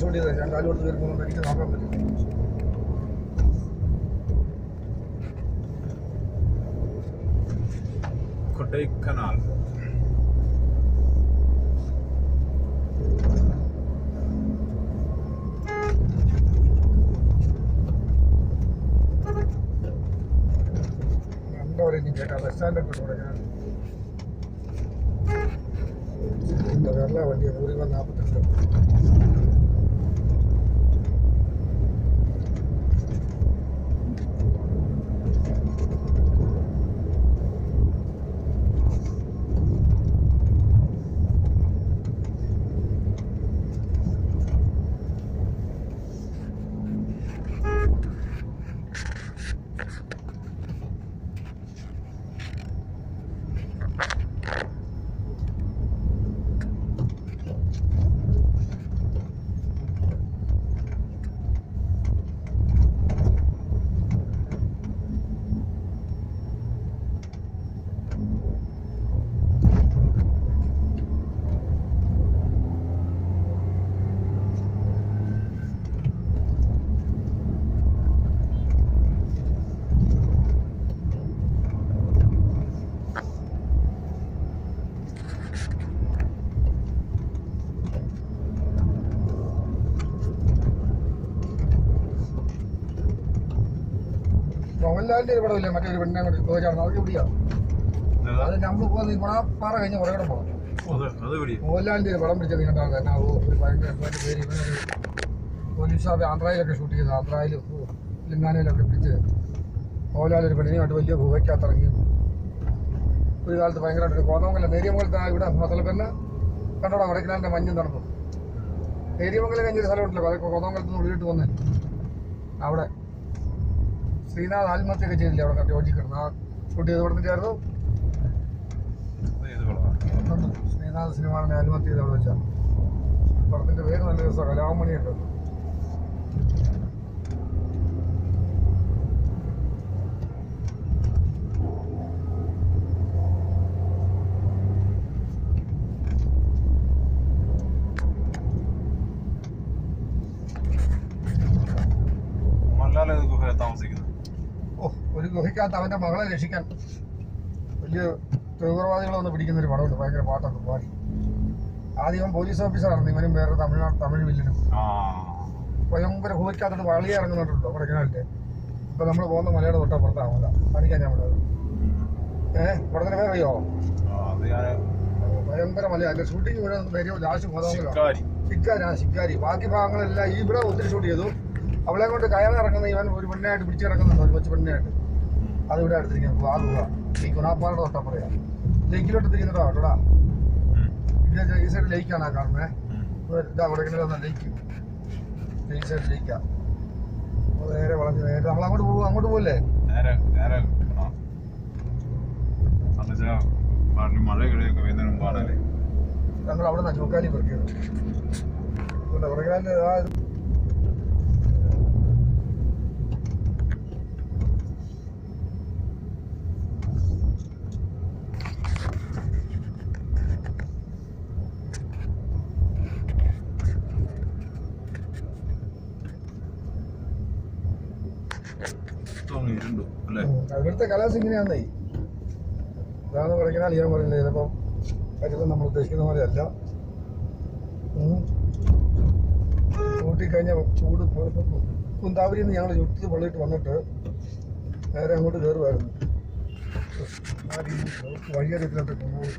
Shoot ചെയ്തത് ഞാൻ കാൽ കൊടുത്ത് വരുമ്പോൾ എനിക്ക് നോക്കാൻ പറ്റും കൊടൈക്കനാൽ. ഇനി കേട്ടാ ബസ് സ്റ്റാൻഡൊക്കെ ഉണ്ട് ഞാൻ വണ്ടി നൂറിവ നാൽപ്പത്തിരണ്ട്. മോഹൻലാലിന്റെ ഒരു പടമില്ലേ? മറ്റൊരു പെണ്ണെ കൂടി ചോദിച്ചാണ് അവർക്ക് എവിടെയാ? അത് നമ്മൾ പോകുന്ന ഈ പാറ കഴിഞ്ഞ് പോകണം അത് അത് എവിടെയാ? മോഹൻലാലിന്റെ ഒരു പടം പിടിച്ചത് കണ്ടാണ് തന്നെ. ഓ ഒരു ഭയങ്കര ഇവന്റെ പേര് ഇവനൊരു പോലീസ് സ്റ്റാഫ് ആന്ധ്രയിലൊക്കെ ഷൂട്ട് ചെയ്ത് ആന്ധ്രയിലും തെലങ്കാനയിലൊക്കെ പിടിച്ച് മോഹൻലാൽ ഒരു പെണ്ണിനായിട്ട് വലിയ ഗുഹയ്ക്കകത്ത് ഇറങ്ങി ഒരു കാലത്ത് ഭയങ്കരമായിട്ട് കോതമംഗലം നേരിയമംഗലത്ത് ഇവിടെ മസലപ്പന്നെ കണ്ടോടാ വടക്കിനാലിന്റെ മഞ്ഞും നടന്നു നേരിയമംഗലം കഴിഞ്ഞൊരു സ്ഥലമുണ്ടല്ലോ. അതൊക്കെ കോതമംഗലത്ത് നിന്ന് ഉള്ളിട്ട് വന്നേ. അവിടെ. ശ്രീനാഥ് ആത്മഹത്യയൊക്കെ ചെയ്തില്ലേ അവിടെ? ജോജി കിടന്ന് ആ ഷൂട്ട് ചെയ്ത് കൊടുത്തിട്ടായിരുന്നു? ശ്രീനാഥ് സിനിമ ആത്മഹത്യ ചെയ്ത് അവിടെ വെച്ചാൽ പടത്തിന്റെ പേര് നല്ല രസമാണ്. കലാമണിയുണ്ട് താമസിക്കുന്നത്. ഓ ഒരു ഗുഹയ്ക്കകത്ത് അവന്റെ മകളെ രക്ഷിക്കാൻ വലിയ തീവ്രവാദികളെ ഒന്ന് പിടിക്കുന്ന ഒരു പടമുണ്ട്. ഭയങ്കര പാട്ടൊക്കെ പാടി. ആദ്യം പോലീസ് ഓഫീസറാണ് ഇവനും വേറെ തമിഴ്നാട് തമിഴ് വില്ലനും. ഭയങ്കര ഗുഹയ്ക്കകത്തോട്ട് വളി ഇറങ്ങുന്നുണ്ടല്ലോ കൊടക്കനാലിന്റെ ഇപ്പൊ നമ്മൾ പോകുന്ന മലയുടെ തൊട്ടപ്പുറത്താവില്ല കാണിക്കാൻ ഞാൻ പറഞ്ഞത് ഏഹ് പേര് അറിയോ? ഭയങ്കര മല അതിന്റെ ഷൂട്ടിംഗ് മുഴുവൻ വരും ലാസ്റ്റ് കോതമംഗലം ശിക്കാരി. ആ ശിക്കാരി. ബാക്കി ഭാഗങ്ങളെല്ലാം ഇവിടെ ഒത്തിരി ഷൂട്ട് ചെയ്തു. അവളെ കൊണ്ട് കയറി ഇറങ്ങുന്ന ഇവൻ ഒരു പെണ്ണായിട്ട് പിടിച്ചു കിടക്കുന്നുണ്ട് ഒരു കൊച്ചു പെണ്ണായിട്ട്. അത് ഇവിടെ അടുത്തിരിക്കുന്നു. ആ ഗുഹ ഈ ഗുണാപ്പാറയുടെ തൊട്ടാ പറയാ. ലേക്കിലോട്ട് തിരിയുന്നതാ കേട്ടോടാ ഈ സൈഡ് ലേക്കാണ് ആ കാണുന്നത് ഇതാ അവിടെ ഇങ്ങനെ വന്ന ലേക്ക്. ഈ സൈഡ് ലേക്കാ. നേരെ വളഞ്ഞ് നേരെ നമ്മൾ അങ്ങോട്ട് പോകും അങ്ങോട്ട് പോകല്ലേ മഴ ഞങ്ങൾ അവിടെ നിന്നാണ് ചോക്കാലി പെറുക്കിയത്. പുറകിലാന്റെ ആ ഇവിടുത്തെ കലാസ് ഇങ്ങനെയാന്നേ. ഇതാണ് പറയുന്നത് ഞാൻ പറയുന്നത് ചിലപ്പം കാര്യത്തിൽ നമ്മൾ ഉദ്ദേശിക്കുന്ന പോലെ അല്ല. ചൂട്ടിക്കഴിഞ്ഞാൽ ചൂട് കുന്താവരിയിൽ നിന്ന് ഞങ്ങൾ ചുറ്റി പൊള്ളിയിട്ട് വന്നിട്ട് നേരെ അങ്ങോട്ട് കയറുമായിരുന്നു ആ രീതിയിൽ വഴിയറിയത്തിലോട്ട് കൊണ്ടുപോയി.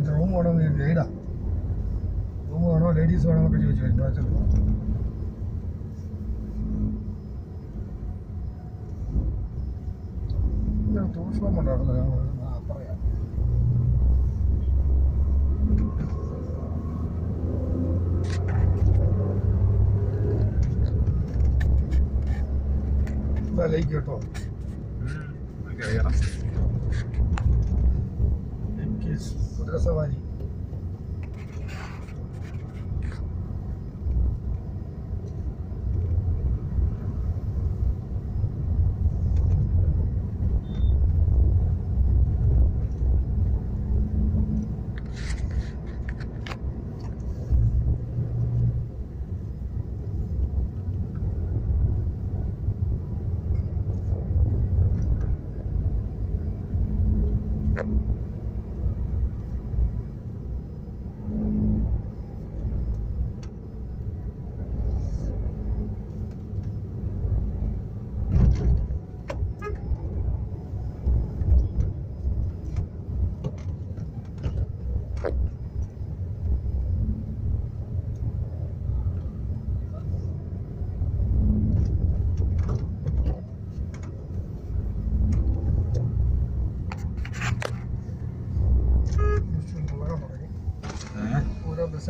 ആ റൂം വേണമെന്ന് ഗൈഡാ റൂം വേണോ? ലേഡീസ് വേണോ എന്നൊക്കെ ചോദിച്ചു. ടൂറിസ്റ്റ് ഉണ്ടായിരുന്നു ഞാൻ പറയാം. ലേക്ക് കേട്ടോ. সবাই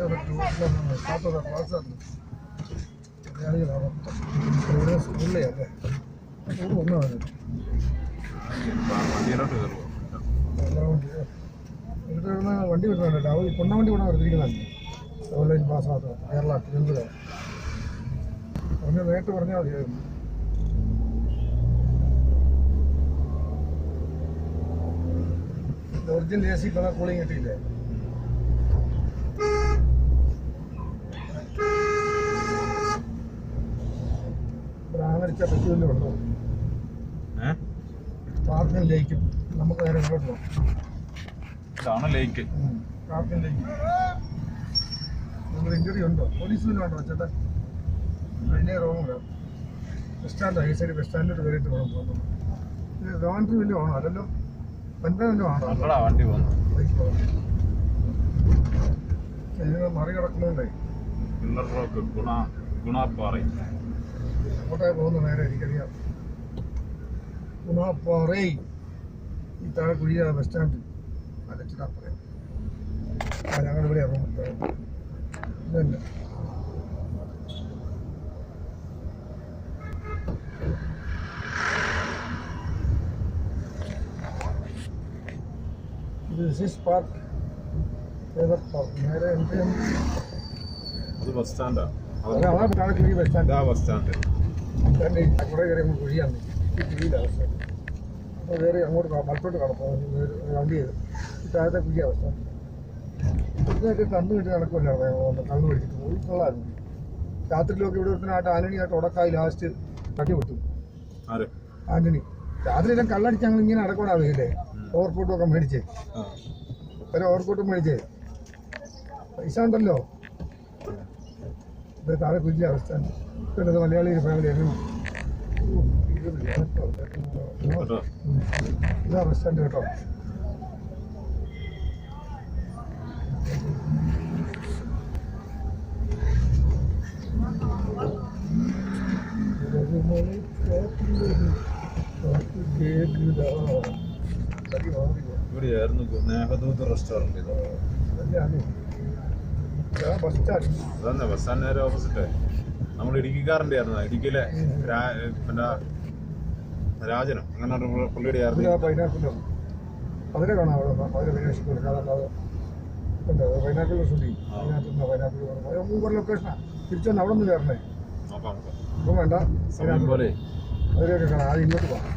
ഓരോ ബസ്സുകൾ ടൂറിസ്റ്റ് കാത്തുള്ള ക്ലാസ് മലയാളികളാണ് ഓരോ സ്കൂളിലെ അല്ലേ സ്കൂൾ ഒന്നാണ് വണ്ടിയിലോട്ട് കയറുമോ എല്ലാ വണ്ടി എന്നിട്ട് ഇവിടുന്ന് വണ്ടി വിട്ടുണ്ടല്ലോ അവർ കൊണ്ട വണ്ടി ഇവിടെ വർദ്ധിക്കുന്നുണ്ട് ഓൺലൈൻ പാസ്സാത്ത കേരള തിരുവനന്തപുരം അവന് നേരിട്ട് പറഞ്ഞാൽ മതിയായിരുന്നു original A C colour cooling കിട്ടിയില്ലേ ബ്രാഹ്മണിച്ച പറ്റുമല്ലോ ലേക്കും നമുക്ക് നേരെ ഇങ്ങോട്ട് പോകാം. ഇതാണ് ലേക്ക് പാർക്കും ലേക്ക് നിങ്ങൾ ഇഞ്ചുറി ഉണ്ടോ? പോലീസിന് വേണ്ടോ ചേട്ടാ? വലിയ റോങ് ബസ് സ്റ്റാൻഡ് ഈ സൈഡ് ബസ് സ്റ്റാൻഡിലോട്ട് കയറിയിട്ട് വേണം പോകുന്നത് ഇത് ഗവൺമെന്റ് വലിയ ആണോ? അല്ലല്ലോ. പഞ്ചായത്തിന്റെ ആണോ? നമ്മളാ വണ്ടി പോകുന്നു റോക്ക് ഗുണ അങ്ങോട്ടേ പോകുന്ന നേരെ എനിക്കറിയാം. ഗുണാപ്പാറേ ഈ താഴെ കുഴിയ ബസ് സ്റ്റാൻഡ്. അലച്ചിട്ടാ പറയാം. ആ ഞങ്ങൾ ഇവിടെ റൂം ഇതല്ല ഇത് സിസ് പാർക്ക് ഏതാ പാർക്ക് നേരെ എന്ത് അത് ബസ് സ്റ്റാൻഡാ. ബസ് സ്റ്റാൻഡ് കയറി കുഴിയാണ് അപ്പോൾ കയറി അങ്ങോട്ട് ചെയ്ത് താഴത്തെ കുഴിയ അവസ്ഥ. ഇതൊക്കെ കണ്ണു കിട്ടി നടക്കുമല്ലോ കണ്ണു പിടിച്ചിട്ട് പോയി. കൊള്ളായിരുന്നു. രാത്രിയിലൊക്കെ ഇവിടെ ഒരുത്തനായിട്ട് ആന്റണിയായിട്ട് ഉടക്കായി ലാസ്റ്റ് തട്ടി വിട്ടു ആന്റണി. രാത്രിയിലും കള്ളടിച്ച് ഞങ്ങൾ ഇങ്ങനെ അടക്കോടാവില്ലേ ഓവർകോട്ടും ഒക്കെ മേടിച്ചേ. ഒരു ഓവർകോട്ടും മേടിച്ചേ. പൈസ ഉണ്ടല്ലോ. ഇത് താഴെ കുഞ്ഞ അവസ്ഥയാണ്. ഇത് മലയാളി ഫാമിലി ആയിരുന്നു. കേട്ടോ ഇതാ ബസ് സ്റ്റാൻഡ് കേട്ടോ. ഇവിടെയായിരുന്നു നേഹദൂത് റെസ്റ്റോറന്റ്. ഇത്. അല്ലേ സ്റ്റാൻഡ് അതന്നെ ബസ് സ്റ്റാൻഡ് നേരെ ഓപ്പോസിറ്റ് നമ്മൾ ഇടുക്കിക്കാരന്റെ ആയിരുന്നു ഇടുക്കിയിലെ പിന്നെ രാജനം അങ്ങനെ ഒരു പുള്ളിയുടെ ആയിരുന്നു പൈനാപ്പിളോ അതിനെ കാണാം അവിടെ അതിനെ പരീക്ഷ കൊടുക്കാതെ ഉണ്ട് പൈനാപ്പിൾ ഷൂട്ടിങ് അതിനകത്ത് പൈനാപ്പിൾ മൂപ്പർ ലൊക്കേഷനാണ് തിരിച്ചൊന്ന് അവിടെ നിന്ന് കയറണേ നോക്കാം നോക്കാം ഇപ്പം വേണ്ട സമയം പോലെ അതിലൊക്കെ കാണാം ആദ്യം ഇങ്ങോട്ട് പോകാം